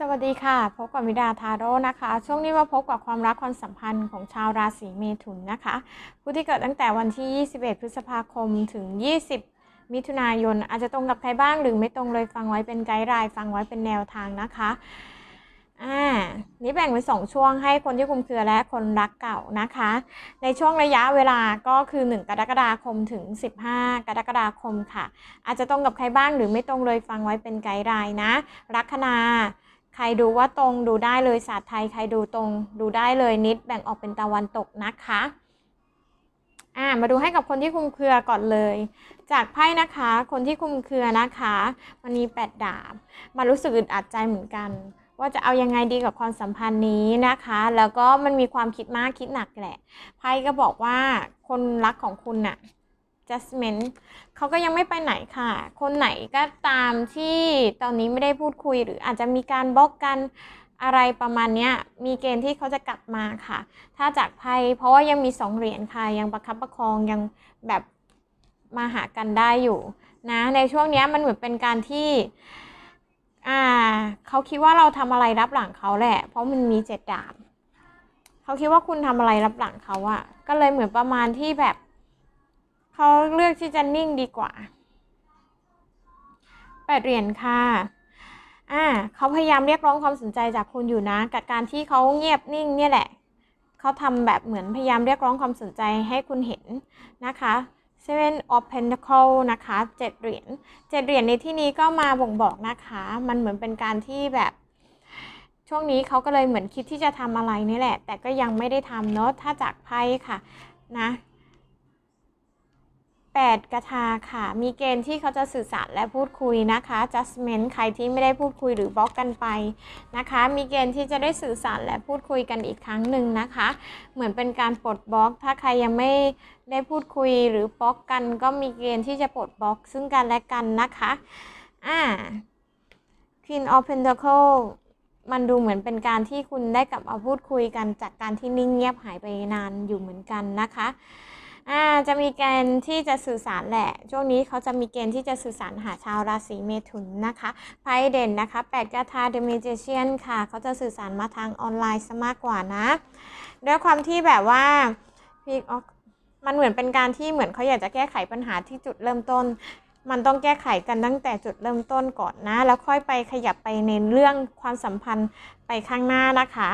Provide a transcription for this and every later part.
สวัสดีค่ะ พบกับวิดาทาโร่นะคะ ช่วงนี้มาพบกับความรักความสัมพันธ์ของชาวราศีเมถุนนะคะ ผู้ที่เกิดตั้งแต่วันที่ 21 พฤษภาคมถึง 20 มิถุนายน อาจจะตรงกับใครบ้างหรือไม่ตรงเลยฟังไว้เป็นไกด์ไลน์ฟังไว้เป็นแนวทางนะคะอ่านี่แบ่งเป็นสองช่วงให้คนที่คุมเครือและคนรักเก่านะคะ ในช่วงระยะเวลาก็คือ 1 กรกฎาคมถึง 15 กรกฎาคมค่ะ อาจจะตรงกับใครบ้างหรือไม่ตรงเลยฟังไว้เป็นไกด์ไลน์นะ ลัคนา ใครดูว่าตรงดูได้เลยศาสตร์ไทย ใครดูตรงดูได้เลยนิดแบ่งออกเป็นตะวันตกนะคะอ่ามาดูให้กับคนที่คุมเครือก่อนเลย จากไพ่นะคะ คนที่คุมเครือนะคะวันนี้แปดดาบมารู้สึกอึดอัดใจเหมือนกัน ว่าจะเอายังไงดีกับความสัมพันธ์นี้นะคะ แล้วก็มันมีความคิดมากคิดหนักแหละไพ่ก็บอกว่าคนรักของคุณน่ะ Jasmine เขาก็ยังไม่ไปไหนค่ะ คนไหนก็ตามที่ตอนนี้ไม่ได้พูดคุยหรืออาจจะมีการบล็อกกันอะไรประมาณนี้มีเกณฑ์ที่เขาจะกลับมาค่ะ ถ้าจากไพ่เพราะว่ายังมีสองเหรียญค่ะยังประคับประคองยังแบบมาหากันได้อยู่นะในช่วงนี้มันเหมือนเป็นการที่อ่าเขาคิดว่าเราทำอะไรรับหลังเขาแหละ เพราะมันมีเจ็ดดาบเขาคิดว่าคุณทำอะไรรับหลังเขาอะก็เลยเหมือนประมาณที่แบบ เขาเลือกที่จะนิ่งดีกว่าแปดเหรียญค่ะอ่าเขาพยายามเรียกร้องความสนใจจากคุณอยู่นะกับการที่เขาเงียบนิ่งเนี่ยแหละเขาทำแบบเหมือนพยายามเรียกร้องความสนใจให้คุณเห็นนะคะ Seven of Pentacle นะคะเจ็ดเหรียญเจ็ดเหรียญในที่นี้ก็มาบ่งบอกนะคะ มันเหมือนเป็นการที่แบบ ช่วงนี้เขาก็เลยเหมือนคิดที่จะทำอะไรนี่แหละ แต่ก็ยังไม่ได้ทำเนาะถ้าจากไพ่ค่ะนะ 8 กระทาค่ะ มีเกณฑ์ที่เขาจะสื่อสารและพูดคุยนะคะ adjustment ใครที่ไม่ได้พูดคุยหรือบล็อกกันไปนะคะ มีเกณฑ์ที่จะได้สื่อสารและพูดคุยกันอีกครั้งหนึ่งนะคะ เหมือนเป็นการปลดบล็อก ถ้าใครยังไม่ได้พูดคุยหรือบล็อกกัน ก็มีเกณฑ์ที่จะปลดบล็อก ซึ่งกันและกันนะคะอ่า Queen of Pentacle มันดูเหมือนเป็นการที่คุณได้กลับมาพูดคุยกันจากการที่นิ่งเงียบหายไปนานอยู่เหมือนกันนะคะ อ่าจะมีเกณฑ์ที่จะสื่อสารแหละ ช่วงนี้เขาจะมีเกณฑ์ที่จะสื่อสารหาชาวราศีเมถุนนะคะไพ่เด่นนะคะแปดกาทาเดเมเจเชียนค่ะ เขาจะสื่อสารมาทางออนไลน์ซะมากกว่านะ ด้วยความที่แบบว่าพีออกมันเหมือนเป็นการที่เหมือนเขาอยากจะแก้ไขปัญหาที่จุดเริ่มต้น มันต้องแก้ไขกันตั้งแต่จุดเริ่มต้นก่อนนะ แล้วค่อยไปขยับไปในเรื่องความสัมพันธ์ไปข้างหน้านะคะ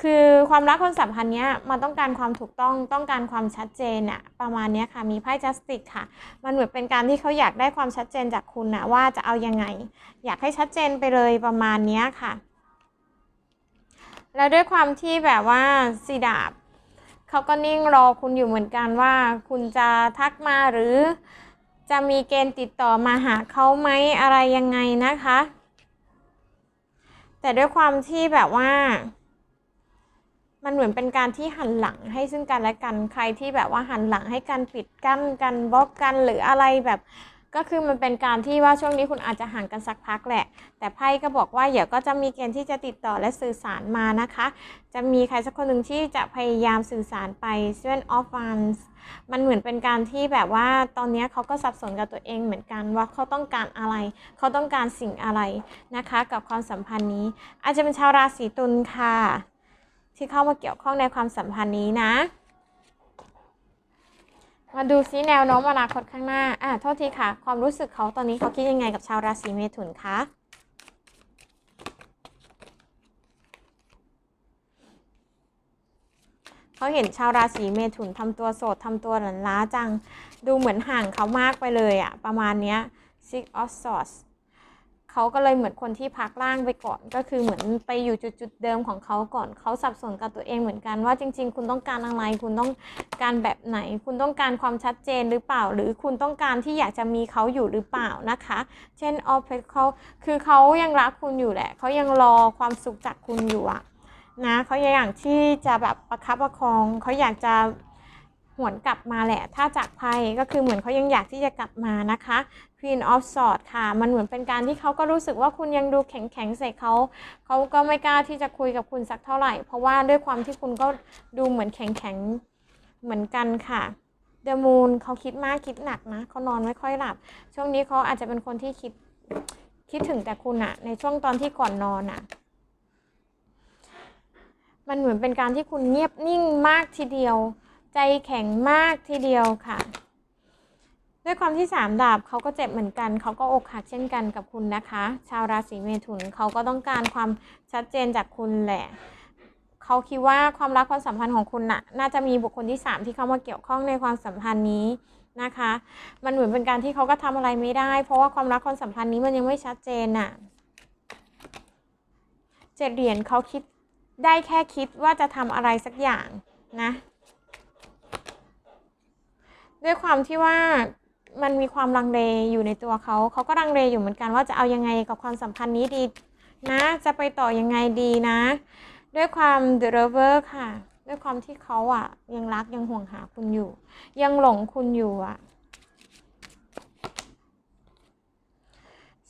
คือความรักความสัมพันธ์เนี้ยมันต้องการความถูกต้องต้องการความชัดเจนอะประมาณเนี้ยค่ะมีไพ่จัสติกค่ะ มันเหมือนเป็นการที่เขาอยากได้ความชัดเจนจากคุณนะว่าจะเอายังไง อยากให้ชัดเจนไปเลยประมาณเนี้ยค่ะ แล้วด้วยความที่แบบว่าสีดาบเขาก็นิ่งรอคุณอยู่เหมือนกันว่า คุณจะทักมาหรือจะมีเกณฑ์ติดต่อมาหาเขาไหมอะไรยังไงนะคะ แต่ด้วยความที่แบบว่า มันเหมือนเป็นการที่หันหลังให้ซึ่งกันและกันใครที่แบบว่าหันหลังให้กันปิดกั้นกันบล็อกกันหรืออะไรแบบก็คือมันเป็นการที่ว่าช่วงนี้คุณอาจจะห่างกันสักพักแหละ แต่ไพ่ก็บอกว่าเดี๋ยวก็จะมีเกณฑ์ที่จะติดต่อและสื่อสารมานะคะ จะมีใครสักคนหนึ่งที่จะพยายามสื่อสารไป Seven of Wands มันเหมือนเป็นการที่แบบว่าตอนนี้เขาก็สับสนกับตัวเองเหมือนกันว่าเขาต้องการอะไร เขาต้องการสิ่งอะไรนะคะ กับความสัมพันธ์นี้ อาจจะเป็นชาวราศีตุลค่ะ ที่เข้ามาเกี่ยวข้องในความสัมพันธ์นี้นะ มาดูซิแนวโน้มอนาคตข้างหน้า อะโทษทีค่ะ ความรู้สึกเขาตอนนี้เขาคิดยังไงกับชาวราศีเมถุนคะเขาเห็นชาวราศีเมถุนทำตัวโสดทำตัวหลันล้าจัง ดูเหมือนห่างเขามากไปเลยอะประมาณเนี้ย Six of Swords เขาก็เลยเหมือนคนที่พักร่างไปก่อน ก็คือเหมือนไปอยู่จุดจุดๆเดิมของเขาก่อนเขาสับสนกับตัวเองเหมือนกันว่าจริง ๆ คุณต้องการอะไร คุณต้องการแบบไหน คุณต้องการความชัดเจนหรือเปล่า หรือคุณต้องการที่อยากจะมีเขาอยู่หรือเปล่านะคะ เช่น o p e t เขาคือเขายังรักคุณอยู่แหละเขายังรอความสุขจากคุณอยู่อะนะเขายังอยากที่จะแบบประคับประคองเขาอยากจะ หวนกลับมาแหละ ถ้าจากภัยก็คือเหมือนเขายังอยากที่จะกลับมานะคะ Queen of Swords ค่ะ มันเหมือนเป็นการที่เขาก็รู้สึกว่าคุณยังดูแข็งแข็งใส่เขา เขาก็ไม่กล้าที่จะคุยกับคุณสักเท่าไหร่ เพราะว่าด้วยความที่คุณก็ดูเหมือนแข็งแข็งเหมือนกันค่ะ The Moon เขาคิดมากคิดหนักนะเขานอนไม่ค่อยหลับ ช่วงนี้เขาอาจจะเป็นคนที่คิดคิดถึงแต่คุณอะในช่วงตอนที่ก่อนนอนอะมันเหมือนเป็นการที่คุณเงียบนิ่งมากทีเดียว ใจแข็งมากทีเดียวค่ะ ด้วยความที่สามดาบเขาก็เจ็บเหมือนกัน เขาก็อกหักเช่นกันกับคุณนะคะ ชาวราศีเมถุนเขาก็ต้องการความชัดเจนจากคุณแหละเขาคิดว่าความรักความสัมพันธ์ของคุณน่ะน่าจะมีบุคคลที่ 3 ที่เข้ามาเกี่ยวข้องในความสัมพันธ์นี้นะคะ มันเหมือนเป็นการที่เขาก็ทำอะไรไม่ได้ เพราะว่าความรักความสัมพันธ์นี้มันยังไม่ชัดเจนน่ะเจ็ดเหรียญเขาคิดได้แค่คิดว่าจะทำอะไรสักอย่างนะ ด้วยความที่ว่ามันมีความลังเลอยู่ในตัวเขา เขาก็ลังเลอยู่เหมือนกันว่าจะเอายังไงกับความสัมพันธ์นี้ดีนะ จะไปต่อยังไงดีนะ ด้วยความ the lover ค่ะ ด้วยความที่เขาอะ ยังรักยังห่วงหาคุณอยู่ ยังหลงคุณอยู่อะ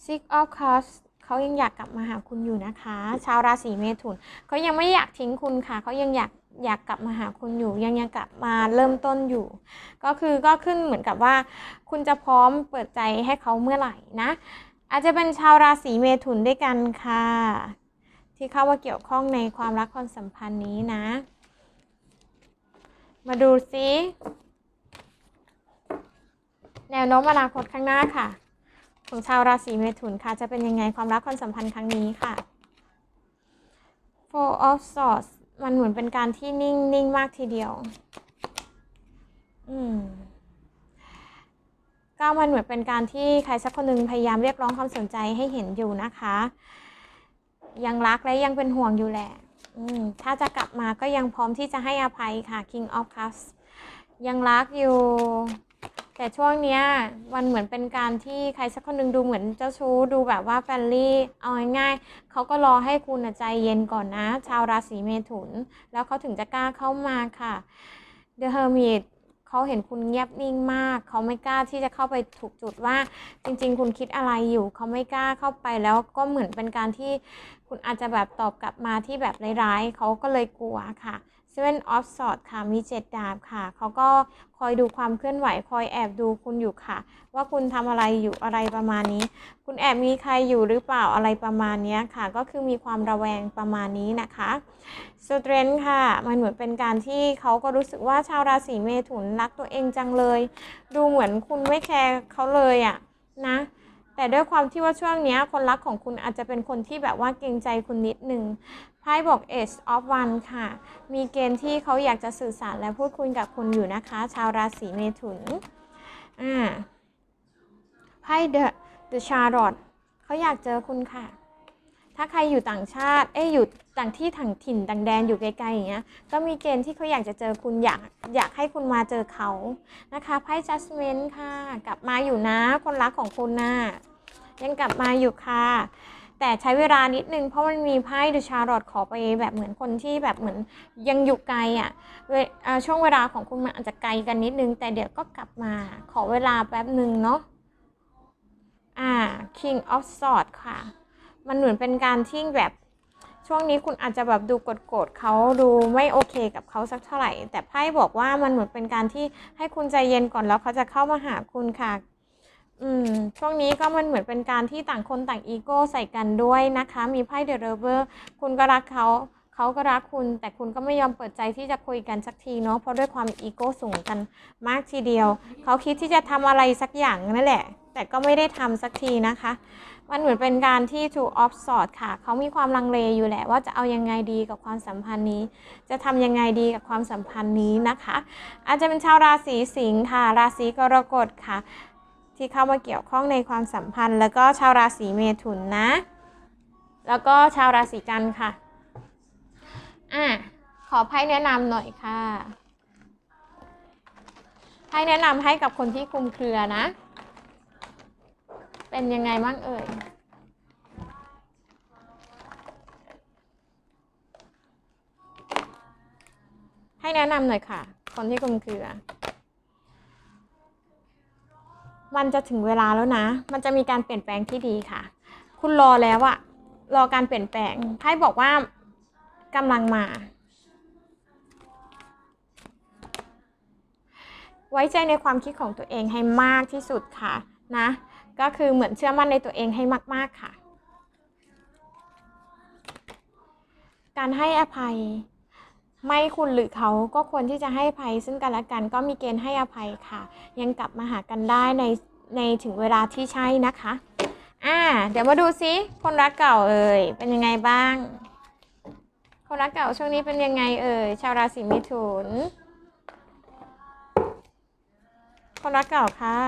six of cups เขายังอยากกลับมาหาคุณอยู่นะคะ ชาวราศีเมถุนเขายังไม่อยากทิ้งคุณค่ะ เขายังอยาก อยากกลับมาหาคุณอยู่ยังยังกลับมาเริ่มต้นอยู่ ก็คือก็ขึ้นเหมือนกับว่า คุณจะพร้อมเปิดใจให้เขาเมื่อไหร่นะ อาจจะเป็นชาวราศีเมถุนด้วยกันค่ะ ที่เข้ามาเกี่ยวข้องในความรักความสัมพันธ์นี้นะ มาดูซิแนวโน้มอนาคตข้างหน้าค่ะ ของชาวราศีเมถุนค่ะ จะเป็นยังไงความรักความสัมพันธ์ครั้งนี้ค่ะ Four of Swords มันเหมือนเป็นการที่นิ่งนิ่งมากทีเดียว อืมก็มันเหมือนเป็นการที่ใครสักคนหนึ่งพยายามเรียกร้องความสนใจให้เห็นอยู่นะคะ ยังรักและยังเป็นห่วงอยู่แหละ อืมถ้าจะกลับมาก็ยังพร้อมที่จะให้อภัยค่ะ King of Cups ยังรักอยู่ แต่ช่วงเนี้ยมันเหมือนเป็นการที่ใครสักคนหนึ่งดูเหมือนเจ้าชู้ดูแบบว่าแฟนลี่เอาง่ายๆเขาก็รอให้คุณใจเย็นก่อนนะ ชาวราศีเมถุน แล้วเขาถึงจะกล้าเข้ามาค่ะ The Hermit เขาเห็นคุณเงียบนิ่งมาก เขาไม่กล้าที่จะเข้าไปถูกจุดว่า จริง ๆ คุณคิดอะไรอยู่ เขาไม่กล้าเข้าไปแล้วก็เหมือนเป็นการที่คุณอาจจะแบบตอบกลับมาที่แบบร้ายๆเขาก็เลยกลัวค่ะ Seven of Swords ค่ะ มีเจ็ดดาบค่ะ เขาก็คอยดูความเคลื่อนไหว คอยแอบดูคุณอยู่ค่ะ ว่าคุณทำอะไรอยู่อะไรประมาณนี้ คุณแอบมีใครอยู่หรือเปล่าอะไรประมาณนี้ค่ะ ก็คือมีความระแวงประมาณนี้นะคะสเตรนค่ะ มันเหมือนเป็นการที่เขาก็รู้สึกว่าชาวราศีเมถุนรักตัวเองจังเลย ดูเหมือนคุณไม่แคร์เขาเลยอะนะ แต่ด้วยความที่ว่าช่วงนี้คนรักของคุณอาจจะเป็นคนที่แบบว่าเกรงใจคุณนิดนึงไพ่บอก Age of One ค่ะ มีเกณฑ์ที่เขาอยากจะสื่อสารและพูดคุยกับคุณอยู่นะคะ ชาวราศีเมถุนอ่าไพ่ The The Charlotte เขาอยากเจอคุณค่ะ ถ้าใครอยู่ต่างชาติ เอ้ยอยู่ต่างที่ต่างถิ่นต่างแดนอยู่ไกลๆอย่างเงี้ย ก็มีเกณฑ์ที่เขาอยากจะเจอคุณอยากอยากให้คุณมาเจอเขานะคะไพ่ Judgment ค่ะ กลับมาอยู่นะคนรักของคุณนะ่ะยังกลับมาอยู่ค่ะ แต่ใช้เวลานิดนึงเพราะมันมีไพ่เดอะชาร์ลอตขอไปแบบเหมือนคนที่แบบเหมือนยังอยู่ไกลอะ่ะช่วงเวลาของคุณมันอาจจะไกลกันนิดนึง แต่เดี๋ยวก็กลับมาขอเวลาแป๊บหนึ่งเนาะอ่า King of Swords ค่ะ มันเหมือนเป็นการที่แบบ ช่วงนี้คุณอาจจะแบบดูโกรธเขาดูไม่โอเคกับเขาสักเท่าไหร่ แต่ไพ่บอกว่ามันเหมือนเป็นการที่ให้คุณใจเย็นก่อนแล้วเขาจะเข้ามาหาคุณค่ะอืมช่วงนี้ก็มันเหมือนเป็นการที่ต่างคนต่างอีโก้ใส่กันด้วยนะคะ มีไพ่เดอะเรเวอร์คุณก็รักเขาเขาก็รักคุณ แต่คุณก็ไม่ยอมเปิดใจที่จะคุยกันสักทีเนาะเพราะด้วยความอีโก้สูงกันมากทีเดียว เขาคิดที่จะทำอะไรสักอย่างนั่นแหละ แต่ก็ไม่ได้ทำสักทีนะคะ มันเหมือนเป็นการที่ two of swords ค่ะ เขามีความลังเลอยู่แหละว่าจะเอายังไงดีกับความสัมพันธ์นี้ จะทำยังไงดีกับความสัมพันธ์นี้นะคะ อาจจะเป็นชาวราศีสิงค์ค่ะ ราศีกรกฎค่ะ ที่เข้ามาเกี่ยวข้องในความสัมพันธ์ แล้วก็ชาวราศีเมถุนนะ แล้วก็ชาวราศีกันค่ะอะขอไพ่แนะนำหน่อยค่ะไพ่แนะนำให้กับคนที่คุมเครือนะ เป็นยังไงบ้างเอ่ย ให้แนะนำหน่อยค่ะ คนที่คลุมเครือ มันจะถึงเวลาแล้วนะ มันจะมีการเปลี่ยนแปลงที่ดีค่ะ คุณรอแล้วอะรอการเปลี่ยนแปลงไพ่บอกว่ากำลังมา ไว้ใจในความคิดของตัวเองให้มากที่สุดค่ะนะ ก็คือเหมือนเชื่อมั่นในตัวเองให้มาก ๆ ค่ะ การให้อภัย ไม่คุณหรือเขาก็ควรที่จะให้อภัย ซึ่งกันและกันก็มีเกณฑ์ให้อภัยค่ะ ยังกลับมาหากันได้ในในถึงเวลาที่ใช่นะคะอ่าเดี๋ยวมาดูซิคนรักเก่าเอ่ยเป็นยังไงบ้าง คนรักเก่าช่วงนี้เป็นยังไงเอ่ยชาวราศีมิถุน คนรักเก่าค่ะ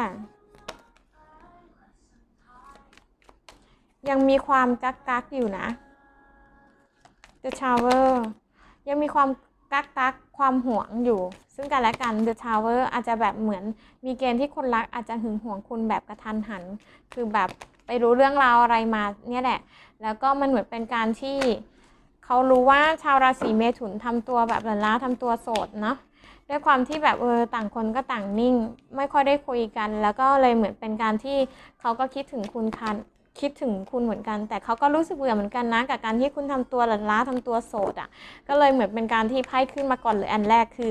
ยังมีความกักกักอยู่นะ The Tower ยังมีความกักกักความหวงอยู่ ซึ่งกันและกัน The Tower อาจจะแบบเหมือนมีเกณฑ์ที่คนรักอาจจะหึงหวงคุณแบบกระทันหัน คือแบบไปรู้เรื่องราวอะไรมาเนี่ยแหละ แล้วก็มันเหมือนเป็นการที่เขารู้ว่าชาวราศีเมถุนทำตัวแบบหลันล้าทำตัวโสดเนาะด้วยความที่แบบเออต่างคนก็ต่างนิ่ง ไม่ค่อยได้คุยกัน แล้วก็เลยเหมือนเป็นการที่เขาก็คิดถึงคุณคัน คิดถึงคุณเหมือนกัน แต่เขาก็รู้สึกเบื่อเหมือนกันนะ กับการที่คุณทำตัวหลันล้าทำตัวโสดอะ่ะ ก็เลยเหมือนเป็นการที่ไพ่ขึ้นมาก่อนเลยอันแรกคือ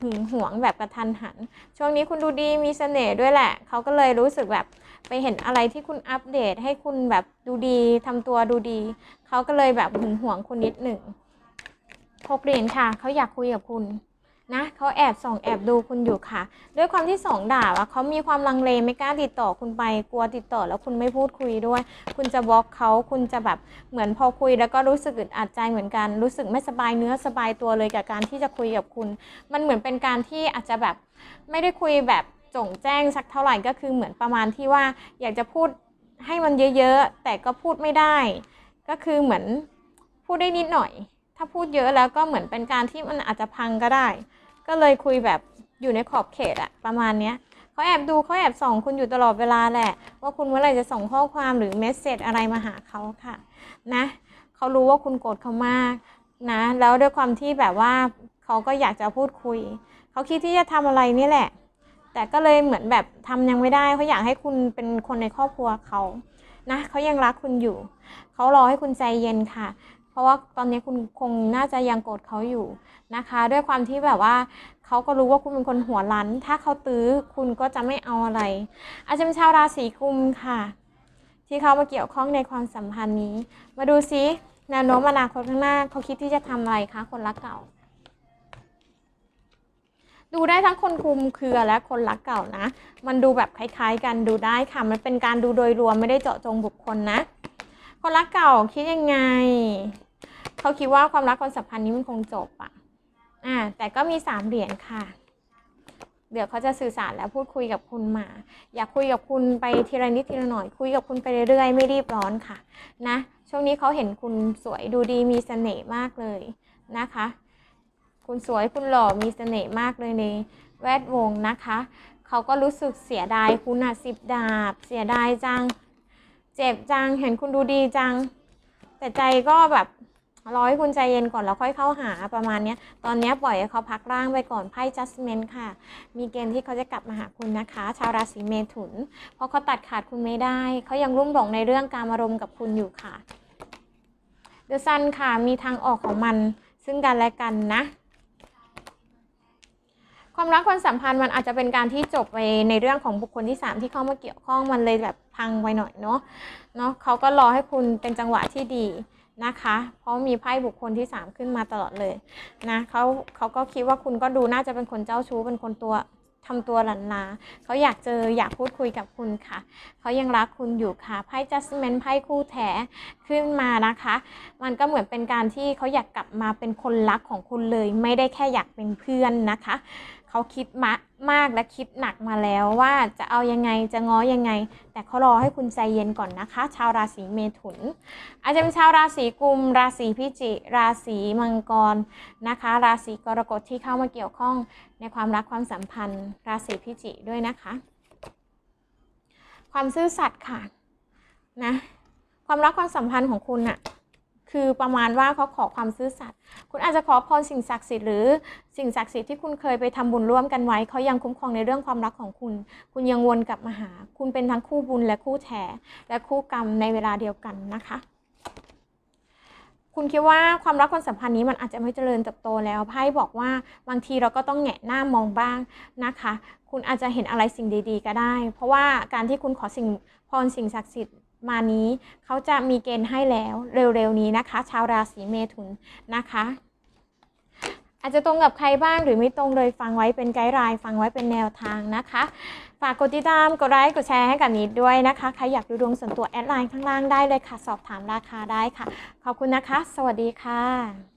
หึงหวงแบบกระทันหัน ช่วงนี้คุณดูดีมีเสน่ห์ด้วยแหละ เขาก็เลยรู้สึกแบบไปเห็นอะไรที่คุณอัปเดต ให้คุณแบบดูดีทำตัวดูดี เขาก็เลยแบบหึงหวงคุณนิดหนึ่งพกเหรียญค่ะ เขาอยากคุยกับคุณ นะเขาแอบส่องแอบดูคุณอยู่ค่ะ ด้วยความที่สองดาบอะเขามีความลังเลไม่กล้าติดต่อคุณไปกลัวติดต่อแล้วคุณไม่พูดคุยด้วย คุณจะบล็อกเขาคุณจะแบบเหมือนพอคุยแล้วก็รู้สึกอึดอัดใจเหมือนกันรู้สึกไม่สบายเนื้อสบายตัวเลยกับการที่จะคุยกับคุณ มันเหมือนเป็นการที่อาจจะแบบไม่ได้คุยแบบจงแจ้งสักเท่าไหร่ก็คือเหมือนประมาณที่ว่าอยากจะพูดให้มันเยอะๆ แต่ก็พูดไม่ได้ ก็คือเหมือนพูดได้นิดหน่อย ถ้าพูดเยอะแล้วก็เหมือนเป็นการที่มันอาจจะพังก็ได้ ก็เลยคุยแบบอยู่ในขอบเขตอะประมาณเนี้ยเขาแอบดูเขาแอบส่องคุณอยู่ตลอดเวลาแหละ ว่าคุณเมื่อไหร่จะส่งข้อความหรือเมสเซจอะไรมาหาเขาค่ะ นะเขารู้ว่าคุณโกรธเขามากนะ แล้วด้วยความที่แบบว่าเขาก็อยากจะพูดคุยเขาคิดที่จะทำอะไรนี่แหละ แต่ก็เลยเหมือนแบบทำยังไม่ได้เขาอยากให้คุณเป็นคนในครอบครัวเขานะเขายังรักคุณอยู่เขารอให้คุณใจเย็นค่ะ ราะว่าตอนนี้คุณคงน่าจะยังโกรธเขาอยู่นะคะ ด้วยความที่แบบว่าเขาก็รู้ว่าคุณเป็นคนหัวรั้น ถ้าเขาตื้อคุณก็จะไม่เอาอะไร อาจจะเป็นชาวราศีกุมค่ะ ที่เขามาเกี่ยวข้องในความสัมพันธ์นี้ มาดูซิแนวโน้มอนาคตข้างหน้าเขาคิดที่จะทำอะไรคะคนรักเก่า ดูได้ทั้งคนคุมเครือและคนรักเก่านะ มันดูแบบคล้ายๆ กันดูได้ค่ะมันเป็นการดูโดยรวมไม่ได้เจาะจงบุคคลนะ คนรักเก่าคิดยังไง เขาคิดว่าความรักความสัมพันธ์นี้มันคงจบอะอ่า แต่ก็มีสามเหรียญค่ะ เดี๋ยวเขาจะสื่อสารและพูดคุยกับคุณมา อยากคุยกับคุณไปทีละนิดทีละหน่อย คุยกับคุณไปเรื่อยๆ ไม่รีบร้อนค่ะ นะ ช่วงนี้เขาเห็นคุณสวยดูดีมีเสน่ห์มากเลยนะคะ คุณสวยคุณหล่อมีเสน่ห์มากเลยในแวดวงนะคะ เขาก็รู้สึกเสียดายคุณอะสิบดาบ เสียดายจัง เจ็บจัง เห็นคุณดูดีจัง แต่ใจก็แบบ รอให้คุณใจเย็นก่อนแล้วค่อยเข้าหาประมาณนี้ตอนนี้ปล่อยให้เขาพักร่างไปก่อนไพ่ judgment ค่ะ มีเกณฑ์ที่เขาจะกลับมาหาคุณนะคะ ชาวราศีเมถุน เพราะเขาตัดขาดคุณไม่ได้ เขายังรุ่มหลงในเรื่องการอารมณ์กับคุณอยู่ค่ะ The Sun ค่ะมีทางออกของมันซึ่งกันและกันนะความรักความสัมพันธ์มันอาจจะเป็นการที่จบไปในเรื่องของบุคคลที่ 3 ที่เข้ามาเกี่ยวข้องมันเลยแบบพังไปหน่อยเนาะเนาะเขาก็รอให้คุณเป็นจังหวะที่ดี นะคะ เพราะมีไพ่บุคคลที่ 3 ขึ้นมาตลอดเลยนะเขาเขาก็คิดว่าคุณก็ดูน่าจะเป็นคนเจ้าชู้เป็นคนตัวทำตัวหลันลาเขาอยากเจออยากพูดคุยกับคุณค่ะ เขายังรักคุณอยู่ค่ะ ไพ่ judgment ไพ่คู่แท้ขึ้นมานะคะ มันก็เหมือนเป็นการที่เขาอยากกลับมาเป็นคนรักของคุณเลย ไม่ได้แค่อยากเป็นเพื่อนนะคะ เขาคิดมา มากและคิดหนักมาแล้วว่าจะเอายังไงจะง้อยังไง แต่เขารอให้คุณใจเย็นก่อนนะคะ ชาวราศีเมถุน อาจจะเป็นชาวราศีกุม ราศีพิจิ ราศีมังกรนะคะ ราศีกรกฎที่เข้ามาเกี่ยวข้องในความรักความสัมพันธ์ ราศีพิจิด้วยนะคะ ความซื่อสัตย์ค่ะนะความรักความสัมพันธ์ของคุณอะ คือประมาณว่าเขาขอความซื่อสัตย์คุณอาจจะขอพรสิ่งศักดิ์สิทธิ์หรือสิ่งศักดิ์สิทธิ์ที่คุณเคยไปทำบุญร่วมกันไว้เขายังคุ้มครองในเรื่องความรักของคุณ คุณยังวนกลับมาหา คุณเป็นทั้งคู่บุญและคู่แท้และคู่กรรมในเวลาเดียวกันนะคะคุณคุณคิดว่าความรักความสัมพันธ์นี้มันอาจจะไม่เจริญเติบโตแล้วไพ่บอกว่าบางทีเราก็ต้องแงะหน้ามองบ้างนะคะ คุณอาจจะเห็นอะไรสิ่งดี ๆ ก็ได้ เพราะว่าการที่คุณขอสิ่งพรสิ่งศักดิ์สิทธิ์ มานี้เขาจะมีเกณฑ์ให้แล้วเร็วๆนี้นะคะ ชาวราศีเมถุนนะคะ อาจจะตรงกับใครบ้างหรือไม่ตรงเลยฟังไว้เป็นไกด์ไลน์ฟังไว้เป็นแนวทางนะคะ ฝากกดติดตามกดไลค์กดแชร์ให้กับนิดด้วยนะคะใครอยากดูดวงส่วนตัวแอดไลน์ข้างล่างได้เลยค่ะ สอบถามราคาได้ค่ะ ขอบคุณนะคะ สวัสดีค่ะ